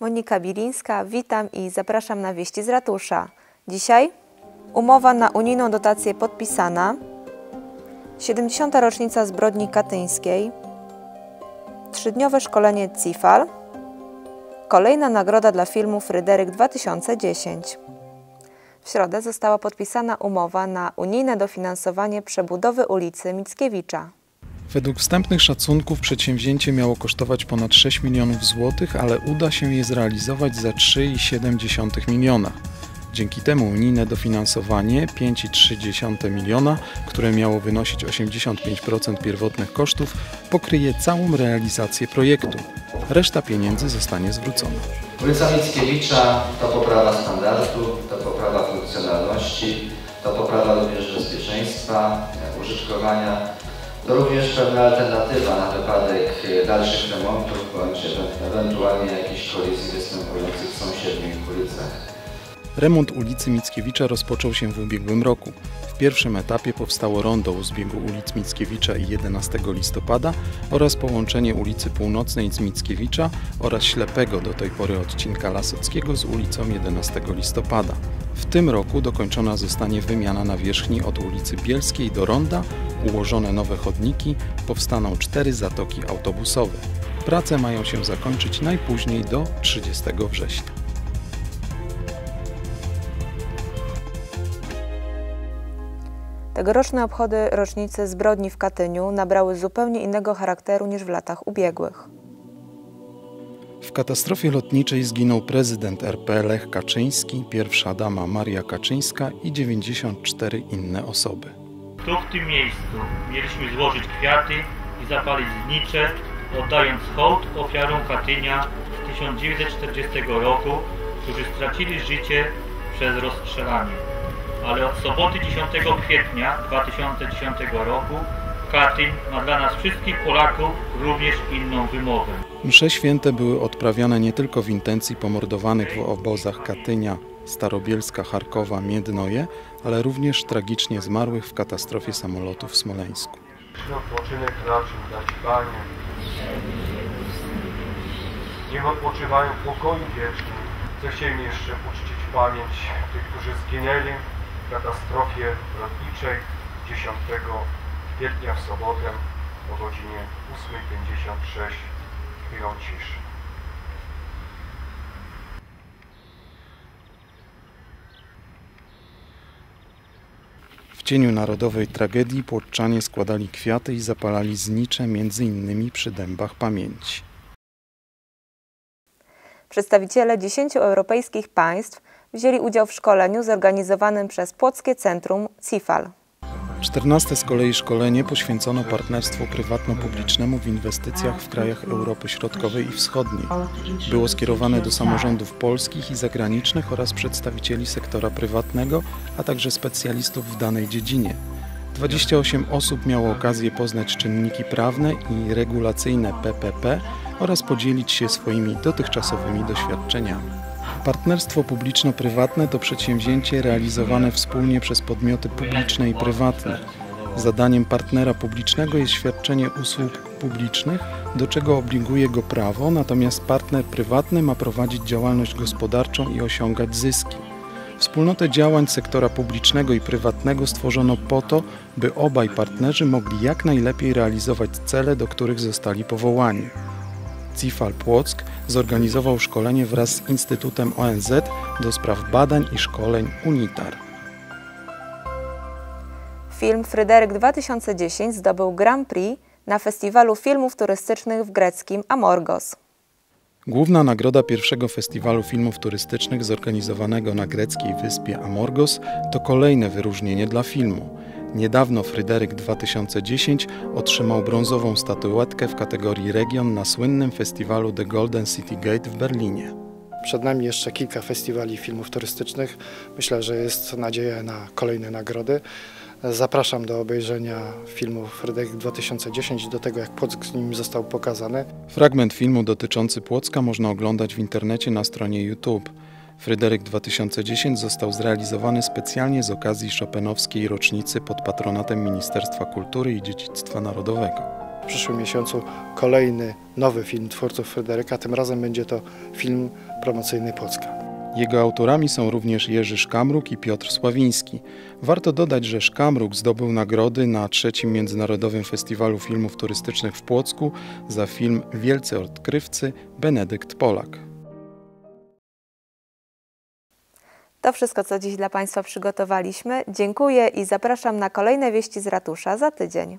Monika Bilińska, witam i zapraszam na wieści z ratusza. Dzisiaj umowa na unijną dotację podpisana, 70. rocznica zbrodni katyńskiej, trzydniowe szkolenie CIFAL, kolejna nagroda dla filmu Fryderyk 2010. W środę została podpisana umowa na unijne dofinansowanie przebudowy ulicy Mickiewicza. Według wstępnych szacunków przedsięwzięcie miało kosztować ponad 6 milionów złotych, ale uda się je zrealizować za 3,7 miliona. Dzięki temu unijne dofinansowanie 5,3 miliona, które miało wynosić 85% pierwotnych kosztów, pokryje całą realizację projektu. Reszta pieniędzy zostanie zwrócona. Ulica Mickiewicza to poprawa standardu, to poprawa funkcjonalności, to poprawa również bezpieczeństwa, użytkowania, to również pewna alternatywa na wypadek dalszych remontów bądź ewentualnie jakichś kolizji występujących w sąsiednich ulicach. Remont ulicy Mickiewicza rozpoczął się w ubiegłym roku. W pierwszym etapie powstało rondo u zbiegu ulic Mickiewicza i 11 listopada oraz połączenie ulicy Północnej z Mickiewicza oraz ślepego do tej pory odcinka Lasockiego z ulicą 11 listopada. W tym roku dokończona zostanie wymiana nawierzchni od ulicy Bielskiej do ronda, ułożone nowe chodniki, powstaną cztery zatoki autobusowe. Prace mają się zakończyć najpóźniej do 30 września. Tegoroczne obchody rocznicy zbrodni w Katyniu nabrały zupełnie innego charakteru niż w latach ubiegłych. W katastrofie lotniczej zginął prezydent RP Lech Kaczyński, pierwsza dama Maria Kaczyńska i 94 inne osoby. Tu w tym miejscu mieliśmy złożyć kwiaty i zapalić znicze, oddając hołd ofiarom Katynia z 1940 roku, którzy stracili życie przez rozstrzelanie. Ale od soboty 10 kwietnia 2010 roku Katyń ma dla nas wszystkich Polaków również inną wymowę. Msze święte były odprawiane nie tylko w intencji pomordowanych w obozach Katynia, Starobielska, Charkowa, Miednoje, ale również tragicznie zmarłych w katastrofie samolotu w Smoleńsku. Odpoczynek raczył dać Panie. Niech odpoczywają w pokoju wiecznym. Zechciejmy jeszcze uczcić pamięć tych, którzy zginęli katastrofie lotniczej 10 kwietnia w sobotę o godzinie 8.56 chwilą ciszy. W cieniu narodowej tragedii płotczanie składali kwiaty i zapalali znicze między innymi przy dębach pamięci. Przedstawiciele 10 europejskich państw wzięli udział w szkoleniu zorganizowanym przez Płockie Centrum CIFAL. 14 z kolei szkolenie poświęcono partnerstwu prywatno-publicznemu w inwestycjach w krajach Europy Środkowej i Wschodniej. Było skierowane do samorządów polskich i zagranicznych oraz przedstawicieli sektora prywatnego, a także specjalistów w danej dziedzinie. 28 osób miało okazję poznać czynniki prawne i regulacyjne PPP oraz podzielić się swoimi dotychczasowymi doświadczeniami. Partnerstwo publiczno-prywatne to przedsięwzięcie realizowane wspólnie przez podmioty publiczne i prywatne. Zadaniem partnera publicznego jest świadczenie usług publicznych, do czego obliguje go prawo, natomiast partner prywatny ma prowadzić działalność gospodarczą i osiągać zyski. Wspólnotę działań sektora publicznego i prywatnego stworzono po to, by obaj partnerzy mogli jak najlepiej realizować cele, do których zostali powołani. CIFAL Płock zorganizował szkolenie wraz z Instytutem ONZ do spraw badań i szkoleń UNITAR. Film Fryderyk 2010 zdobył Grand Prix na Festiwalu Filmów Turystycznych w greckim Amorgos. Główna nagroda pierwszego festiwalu filmów turystycznych zorganizowanego na greckiej wyspie Amorgos to kolejne wyróżnienie dla filmu. Niedawno Fryderyk 2010 otrzymał brązową statuetkę w kategorii region na słynnym festiwalu The Golden City Gate w Berlinie. Przed nami jeszcze kilka festiwali filmów turystycznych. Myślę, że jest nadzieja na kolejne nagrody. Zapraszam do obejrzenia filmu Fryderyk 2010 do tego, jak Płock z nim został pokazany. Fragment filmu dotyczący Płocka można oglądać w internecie na stronie YouTube. Fryderyk 2010 został zrealizowany specjalnie z okazji Chopinowskiej rocznicy pod patronatem Ministerstwa Kultury i Dziedzictwa Narodowego. w przyszłym miesiącu kolejny nowy film twórców Fryderyka. Tym razem będzie to film promocyjny Polska. Jego autorami są również Jerzy Szkamruk i Piotr Sławiński. Warto dodać, że Szkamruk zdobył nagrody na trzecim Międzynarodowym Festiwalu Filmów Turystycznych w Płocku za film Wielcy Odkrywcy Benedykt Polak. To wszystko, co dziś dla Państwa przygotowaliśmy. Dziękuję i zapraszam na kolejne wieści z ratusza za tydzień.